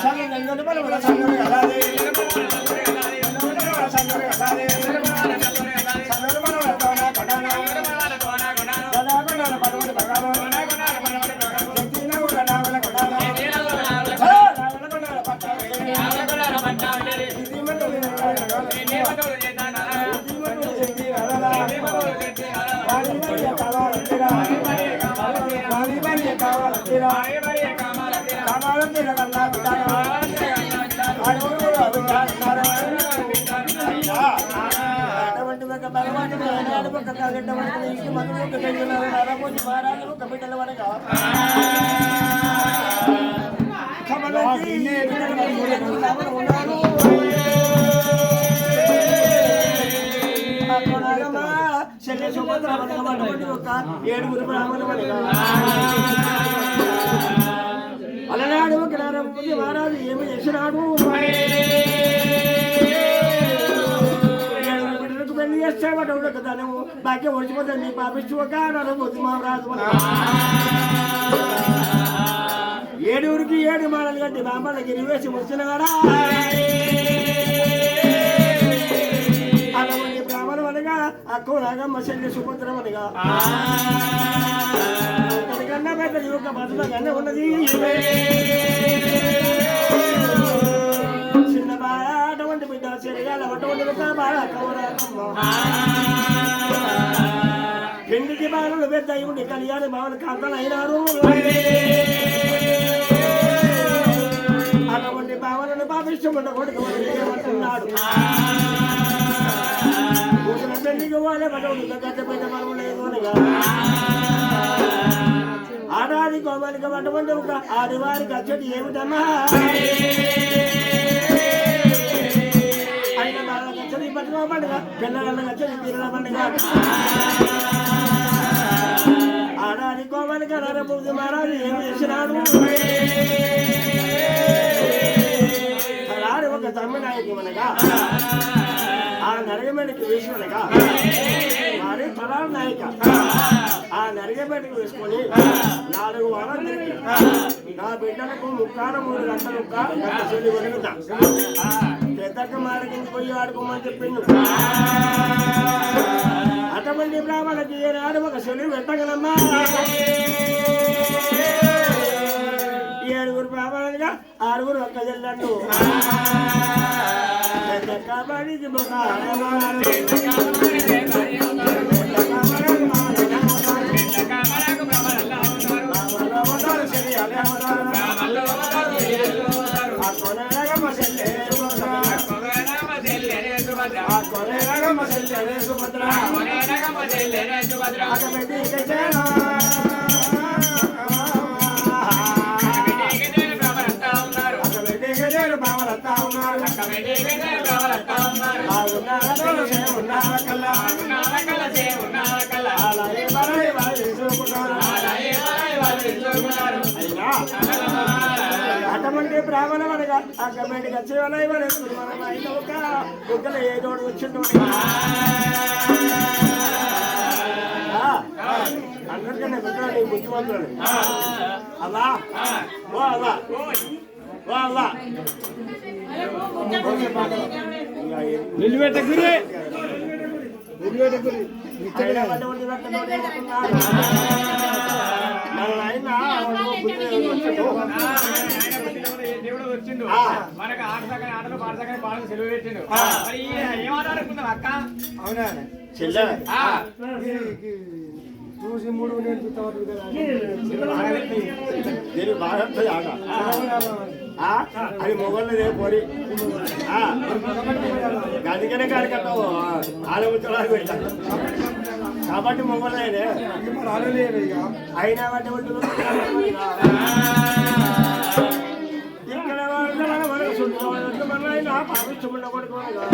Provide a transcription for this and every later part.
Sangre, no le vale, pero. భగవానుడు కాగడ్డ వరకు ఇంటి ఒక మహారాజు ఒక బిడ్డల వరకు కమలకి సుభద్ర ఒక ఏడుగురు బ్రాహ్మణ అలనాడు ఒక మహారాజు ఏమి చేసినాడు? బిడ్డలకు పెళ్ళి చేస్తామట ఉండక ధనము భాగ్యం వచ్చిపోతే నీ పాపిస్తూ ఒక నరమోజి మహారాజు వనక ఏడుగురికి ఏడు మాటలు కట్టి బామ్మలకి వచ్చిన వచ్చినాడా అలాంటి బ్రాహ్మణం అనగా అక్కో నాగమ్మ శల్య సుభద్రం అనగా. కన్నా పెద్ద యువక భద్రత కన్నా ఉన్నది. అటువంటి బిడ్డ చెరగాల అటువంటి బిడ్డ కౌరమ్మ పెళ్ళికి బాలలు పెద్ద ఉండి కళ్యాణ భావన కాంతలు అయినారు అటువంటి భావనను పాపిష్టముండ కొడుకు ఏమంటున్నాడు కూతురు పెళ్ళికి వాళ్ళే పడవడు గడ్డ పెద్ద మనము లేదు అనగా ఆడాది కోమలిక అటువంటి ఒక ఆదివారికి ఏమిటమ్మా? వాళ్ళకి వచ్చేది బతుక పండుగ పిల్లలకి వచ్చేది పిల్లల పండుగ ఆడాది కోమలిక నరబుద్ధి మహారాజు ఏం చేసినాడు అలాంటి ఒక తమ్మినాయకుమనగా ఆ నరగమేడికి వేసుకునగా మరి తలాల నాయక. ఆ నరగమేడకి వేసుకొని నాలుగు వారాలు తిరిగి నా బిడ్డలకు ముక్కాన మూడు గంటలు గంట చెల్లి వదులుతా పెద్దక్క మారకింది పోయి ఆడుకోమని చెప్పిండు? అటువంటి బ్రాహ్మణకి ఏనాడు ఒక శని పెట్టగలమ్మా ఏడుగురు బ్రాహ్మణులుగా ఆరుగురు ఒక్క చెల్లెండు పెద్ద కబడికి చెల్లెలు సుభద్ర. బ్రాహ్మణ అనగా ఆ కమిటీకి వచ్చే వాళ్ళ ఇవ్వలేదు. మనం అయిన ఒక బుగ్గలు ఏదో వచ్చిండు ఆ, అందరికన్నా నీ బుద్ధిమంతుడు అలా ఓ అలా ఓ అలా నిలబెట్ట గురి నిలబెట్ట గురి దేవుడు వచ్చిండు. మనకు ఆట ఆటలు పాట పాటలు సెలవు పెట్టిండు. ఆ. మరి ఏం ఆట ఆడుకుందాం అక్క? అవునా. చూసి మూడు బాగా ఆట. ఆ? అది మొగళ్ళు రే పోరి. అందుకనే కాడికట్టావు. ఆలోచించడానికి పెట్టాను కాబట్టి మొగలైనే రాలేదు ఇక అయినా వాటి ఒడ్డు ఇక్కడ వాళ్ళ మన మనకు చుట్టూ వాళ్ళ మన ఆయన పాపించకుండా కొడుకోగా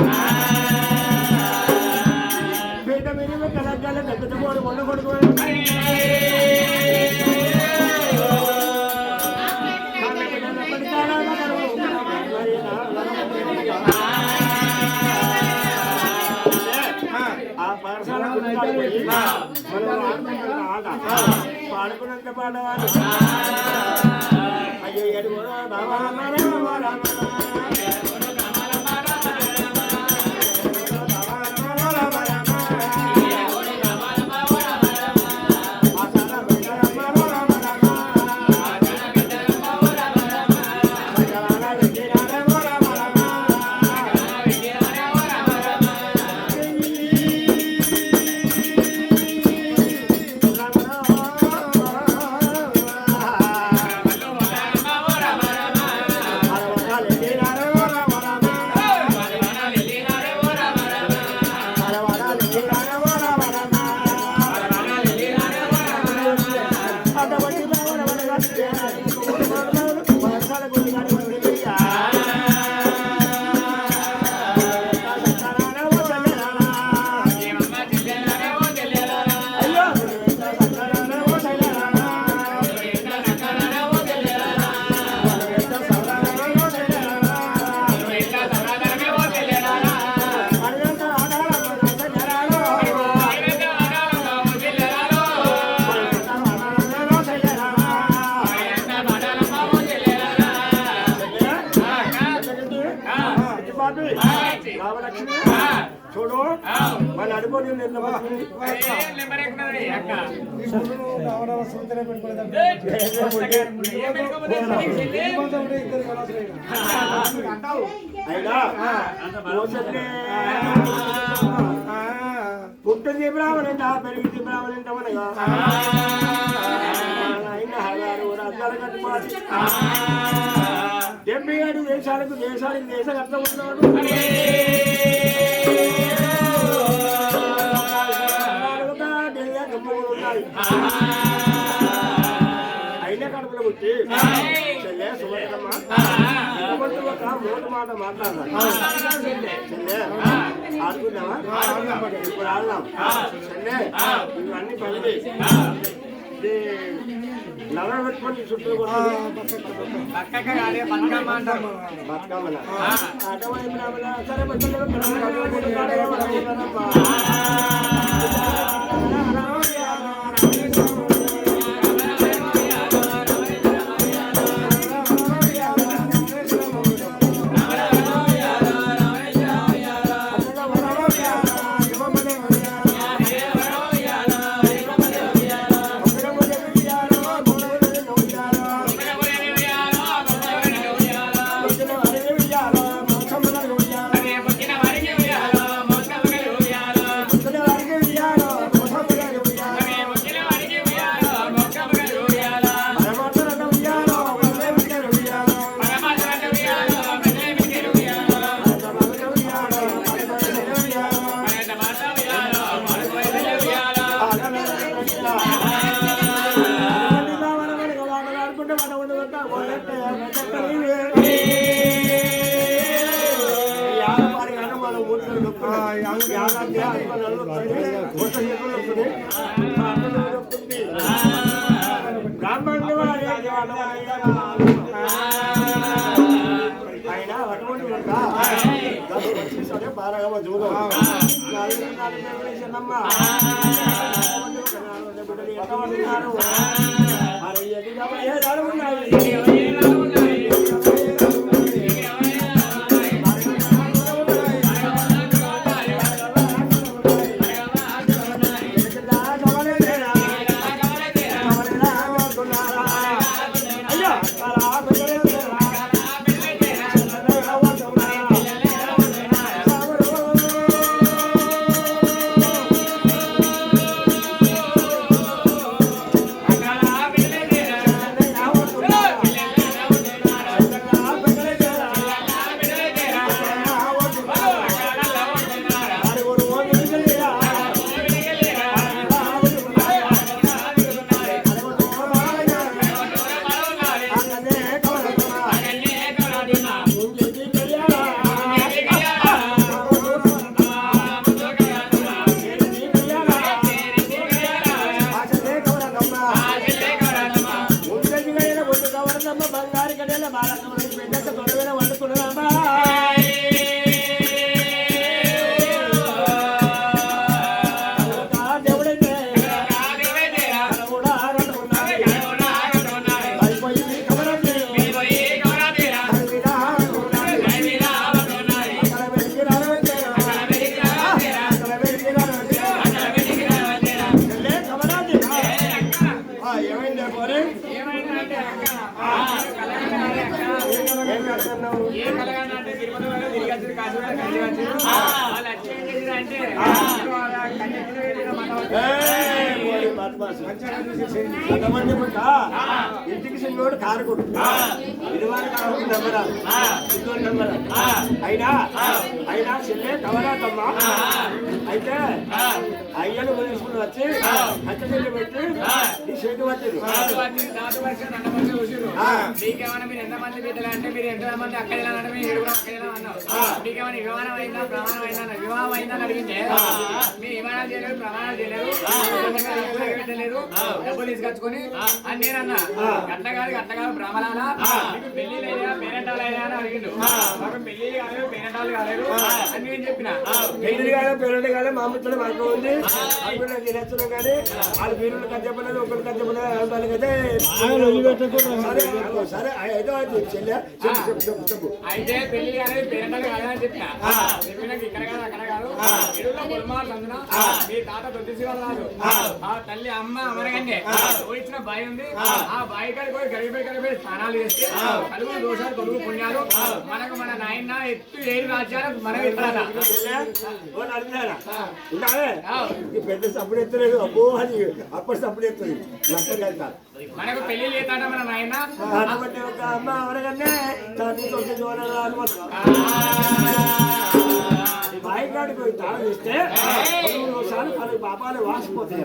బిడ్డ మీరు కలగ్గాల దగ్గర పోడు వండ కొడుకోవాలి మనం ఆడుకుంటున్న ఆట పాడుకున్నంత పాడవాడు అయ్యో ఎడు రామ రామ రామ రామ. సూచన పెట్టుకోలేదంటే పెరిగి కలవట్లేదు. మనగా డెబ్బై ఏడు దేశాలకు దేశానికి దేశం అర్థం ఉన్నాడు ఉన్నాయి మాట మాట్లాడాలి చెల్లె ఆడుకుందామా ఇప్పుడు ఆడదాం చెల్లె ఇవన్నీ పని పెట్టుకొని చుట్టూ బతుకమ్మ అంటాము సరే బతుకమ్మ బ్రాహ్మణుడు ఆయన అటువంటి బాగా చూడం ఇంటికి చిన్నోడు కారు కొడుకు అయినా అయినా చెల్లె కవరాటమ్మా అయితే అయ్యను వదిలిసుకుని వచ్చి అక్క చెల్లి పెట్టి నీ చేతి వచ్చింది దాటి వర్షం రెండు వర్షం మీకేమైనా మీరు ఎంతమంది బిడ్డలు అంటే మీరు ఎంతమంది అక్కడ అంటే మీరు ఏడుగురు అక్క మీకేమైనా విమానం అయిందా ప్రమాణం అయిందా వివాహం అయిందా అడిగితే మీరు విమానాలు చేయలేరు ప్రమాణాలు చేయలేరు డబ్బులు తీసుకొచ్చుకొని అని నేను అన్నా గట్ల కాదు గట్ల కాదు బ్రాహ్మణాలా పెళ్ళి అని అడిగిండు. మాకు పెళ్ళి కాలేదు పేరెంటాలు కాలేదు. అని నేను చెప్పిన? పెళ్ళి కాదు పిల్లలు కాదు మా ముచ్చట మాకు ఉంది. అనుకుంటే తినేస్తున్నాం కానీ వాళ్ళ పేరులు కథ చెప్పలేదు ఒకరు కథ చెప్పలేదు వాళ్ళకైతే సరే చెల్లె చెప్పు చెప్పు చెప్పు చెప్పు. అయితే పెళ్ళి కాలేదు పేరెంటాలు కాదని చెప్పిన? చెప్పినాక ఇక్కడ కాదు అక్కడ కాదు. మీ తాత ఆ. తల్లి అమ్మ అమరగండి ఇచ్చిన బావి ఉంది. ఆ. బావి కాడికి పోయి గడిపోయి గడిపోయి స్నానాలు చేస్తే కలుగు దోషాలు కలుగు పుణ్యాలు మనకు మన నాయన ఎత్తు ఏడు రాజ్యాలు మనకు ఈ పెద్ద సప్పుడు ఎత్తలేదు అబ్బో అది అప్పటి సప్పుడు కలుగుతారు మనకు పెళ్ళి లేతాట మన నాయన ఒక అమ్మ ఎవరికన్నా తల్లి కొంచెం దూరంగా అనుకుంటున్నాం బాయి కాడికి పోయి తాళం ఇస్తే పది పాపాలు వాసిపోతాయి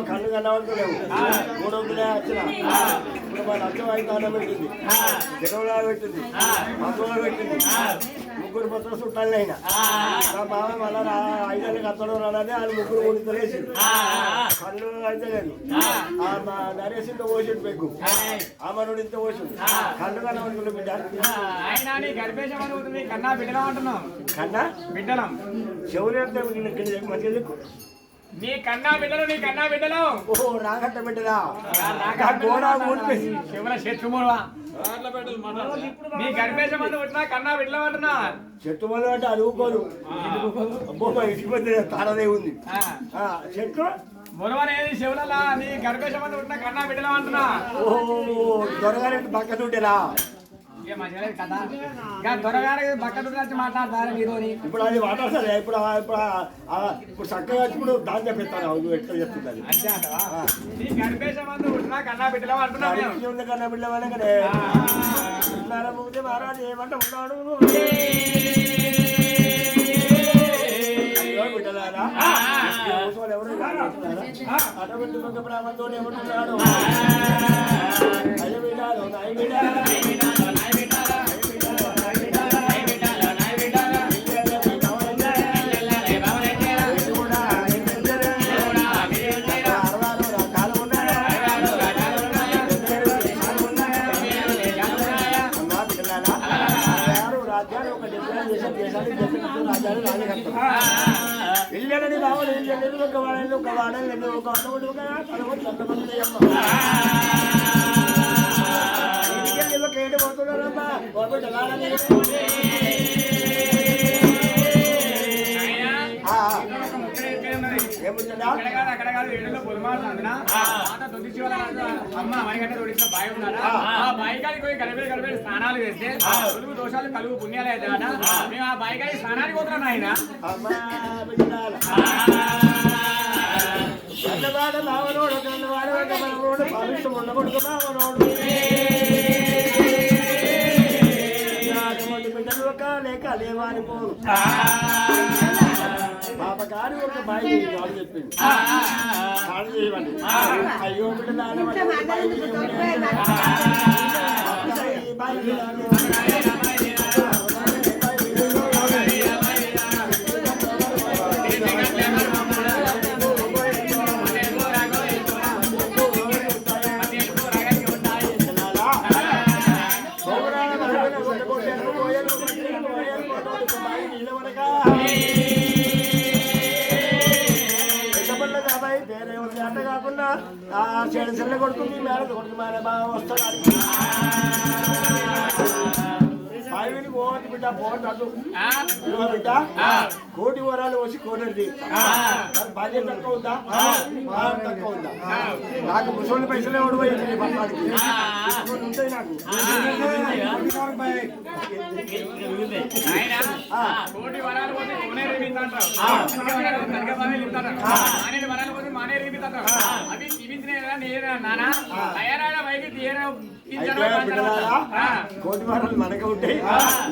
కన్నా కనబడుతున్నావు మూడు వందలే వచ్చిన ఇప్పుడు మా ఐదు అన్నం పెట్టింది జగవలా పెట్టింది మధువల పెట్టింది ముగ్గురు పత్రం చుట్టాలి అయినా మా బావ మళ్ళా రా ఐదేళ్ళకి అత్తడం రాలని వాళ్ళు ముగ్గురు ఉండితలేసి కళ్ళు అయితే లేదు. మా నరేష్ ఇంత పోసిండు పెగ్గు. ఆ. మనోడు ఇంత పోసిండు. కళ్ళు కనబడుతుంది బిడ్డ. అయినా నీ గర్భేశం అని ఉంటుంది. కన్నా బిడ్డలా ఉంటున్నావు కన్నా? బిడ్డలం. చెవులు ఎంత మంచిగా నీ కన్నా బిడ్డలు నీ కన్నా బిడ్డలు. ఓహో రాగట్ట బిడ్డరా ఆ గోడ ఊడిపోయింది శివుల శత్రుముడువా నీ గర్భేశం అని పుట్టినా కన్నా బిడ్డలు అంటున్నా. చెట్టు మొదలు అంటే అడుగుకోదు అబ్బో మా ఇంటికి పోతే తాడదే ఉంది. ఆ. ఆ, చెట్టు మురవనేది శివులలా నీ గర్భేశం అని పుట్టినా కన్నా బిడ్డలు అంటున్నా. ఓ దొరగానే పక్క లేదు కదా ఇక వచ్చి మాట్లాడతారు ఇప్పుడు అది మాట్లాడతారు చక్కగా ఇప్పుడు దాని చెప్పిస్తాను నువ్వు ఎట్లా చెప్తుంది అంతే అంటవా? కన్నా బిడ్డలు అంటున్నా మేము దానికి ఉంది కన్నా బిడ్డవానే కదే. మహారాజు ఏమంటే ఉన్నాడు బిడ్డలారా? ఎవరు? అటువంటి ఒక బ్రాహ్మణుతో ఎవరున్నాడు అయ్య బిడ్డాలు నాయ బిడ్డాలు బావలు ఒక వాడలు ఒక వాడలు ఒక వాడలు ఒక కలవడు అమ్మ పోతున్నారమ్మా అమ్మ తొడిచిన ఉన్నాడా? ఆ. కాడికి పోయి గడపే గడపే స్నానాలు చేస్తే కలుగు దోషాలు కలుగు పుణ్యాలు అవుతాయట మేము ఆ బావి కాడికి స్నానానికి పోతున్నాం ఆయన. కన్నవాడ మావనోడు మనవనోడు భవిష్యత్తు ఉండకూడదు మావనోడు బిడ్డలు లేక లేవాని పోరు. పాప గారి ఒక బాయి వాళ్ళు చెప్పింది. కాళ్ళు చేయమండి. అయ్యో బిడ్డ నాన్న బాయి చెడు కొడుకు మీ మేడ కొడుకు మేడ బాగా వస్తాడు బావిని పోవద్దు బిడ్డ పోవద్దు అటు. ఇదిగో బిడ్డ? కోటి వరాలు వచ్చి కోటలు తీస్తా బాధ్యత తక్కువ ఉందా? భారం తక్కువ ఉందా? నాకు ముసలి పైసలు ఎవడు పోయింది ఉంటాయి నాకు. వరాలు పోతే వరాలు పోతే మానేరు. అవి నేనే. తయారైన కోటి వరాలు మనకు ఉంటాయి.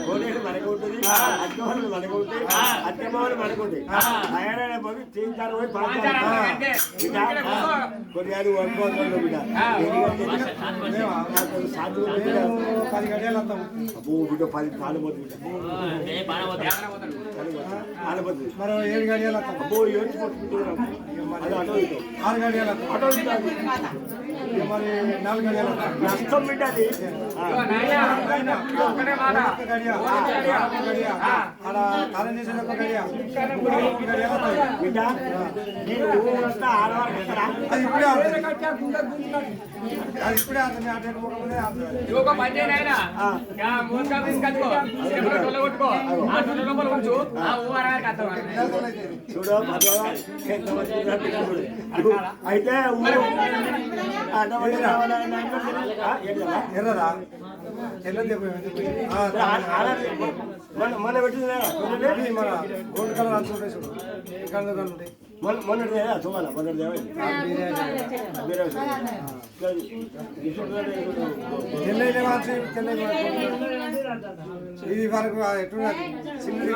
కోనేరు మనకు ఉంటుంది అక్క వరాలు మనకు ఉంటాయి అత్తమ్మ వాళ్ళు మనకు ఉంటాయి తయారైన పోయి తీర్థాలు పోయి పాంచారం పాంచారం అంటే బిడ్డ ఇక్కడ కూర్చో. కొద్దిగా వండుకోవాలి బిడ్డ. ఎందుకంటే నాకు సాధ్యం బిడ్డ పది గడియాలు వస్తాం. అబ్బో బిడ్డ పది పాలిపోతుంది బిడ్డ. పాలిపోతుంది మరి ఏడు గడియాలు వస్తాం. అబ్బో ఏడు ఆరు గడియాలు అటో నష్టం బిడ్డ బిడ్డ నేను ఆడవారికి అది ఇప్పుడే అది ఇప్పుడే అటు ఒక పని తీసుకొచ్చుకో. కొట్టుకో. ఆ లోపల ఉంచు. ఆ చూడు. అయితే ఎర్రదా? ఎర్రది ఆ, ఆడది మన మన పెట్టింది మన గోల్డ్ కలర్ అంచుంటాయి చూడు. మొన్న లేవాల్సి తెల్లై ఇది? వరకు ఎట్టున్నది చిన్నది